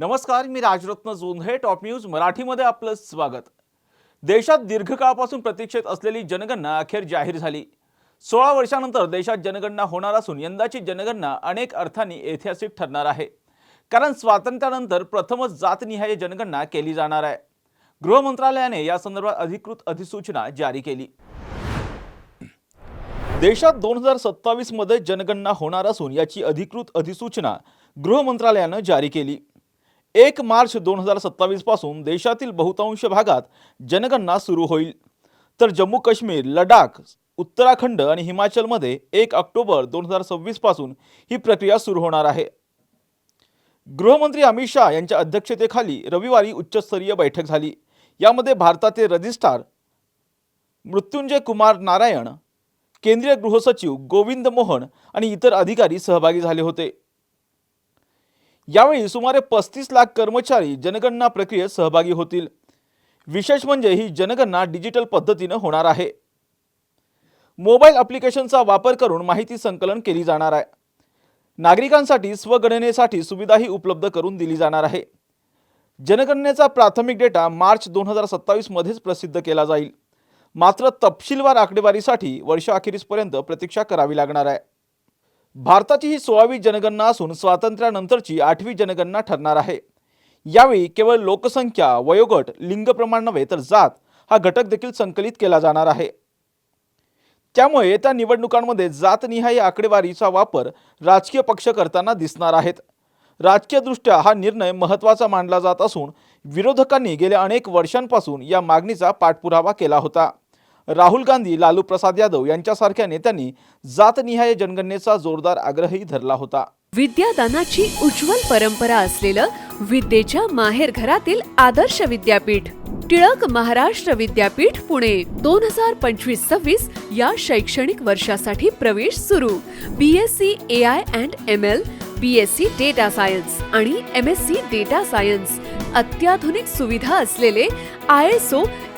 नमस्कार मी Rajratna Jondhale top news मराठीमध्ये आपलं स्वागत. देशात दीर्घकाळापासून प्रतीक्षेत असलेली जनगणना अखेर जाहीर झाली. सोळा वर्षानंतर देशात जनगणना होणार असून यंदाची जनगणना अनेक अर्थांनी ऐतिहासिक ठरणार आहे. कारण स्वातंत्र्यानंतर प्रथमच जातनिहाय जनगणना केली जाणार आहे. गृह मंत्रालयाने या संदर्भात अधिकृत अधिसूचना जारी केली. देशात दोन हजार सत्तावीसमध्ये जनगणना होणार असून याची अधिकृत अधिसूचना गृह मंत्रालयानं जारी केली. एक मार्च दोन हजार सत्तावीसपासून देशातील बहुतांश भागात जनगणना सुरू होईल. तर जम्मू काश्मीर लडाख उत्तराखंड आणि हिमाचलमध्ये एक ऑक्टोबर दोन हजार सव्वीसपासून ही प्रक्रिया सुरू होणार आहे. गृहमंत्री अमित शाह यांच्या अध्यक्षतेखाली रविवारी उच्चस्तरीय बैठक झाली. यामध्ये भारताचे रजिस्ट्रार मृत्युंजय कुमार नारायण केंद्रीय गृहसचिव गोविंद मोहन आणि इतर अधिकारी सहभागी झाले होते. यावेळी सुमारे पस्तीस लाख कर्मचारी जनगणना प्रक्रियेत सहभागी होतील. विशेष म्हणजे ही जनगणना डिजिटल पद्धतीनं होणार आहे. मोबाईल ॲप्लिकेशनचा वापर करून माहिती संकलन केली जाणार आहे. नागरिकांसाठी स्वगणनेसाठी सुविधाही उपलब्ध करून दिली जाणार आहे. जनगणनेचा प्राथमिक डेटा मार्च दोन हजार सत्तावीसमध्येच प्रसिद्ध केला जाईल. मात्र तपशीलवार आकडेवारीसाठी वर्षअखेरीसपर्यंत प्रतीक्षा करावी लागणार आहे. भारताची ही सोळावी जनगणना असून स्वातंत्र्यानंतरची आठवी जनगणना ठरणार आहे. यावेळी केवळ लोकसंख्या वयोगट लिंग प्रमाण नव्हे तर जात हा घटक देखील संकलित केला जाणार आहे. त्यामुळे येत्या निवडणुकांमध्ये जातनिहाय आकडेवारीचा वापर राजकीय पक्ष करताना दिसणार आहेत. राजकीयदृष्ट्या हा निर्णय महत्त्वाचा मानला जात असून विरोधकांनी गेल्या अनेक वर्षांपासून या मागणीचा पाठपुरावा केला होता. राहुल गांधी लालू प्रसाद यादव यांच्यासारख्या नेत्यांनी जातनिहाय जनगणनेचा जोरदार आग्रहही धरला होता. विद्यादानाची उज्ज्वल परंपरा असलेलं विद्येच्या माहेर घरातील आदर्श विद्यापीठ टिळक महाराष्ट्र विद्यापीठ पुणे दोन हजार पंचवीस सव्वीस या शैक्षणिक वर्षासाठी प्रवेश सुरू. B S C A I and M L B S C data science आणि M S C data science अत्याधुनिक सुविधा असलेले आय एस ओ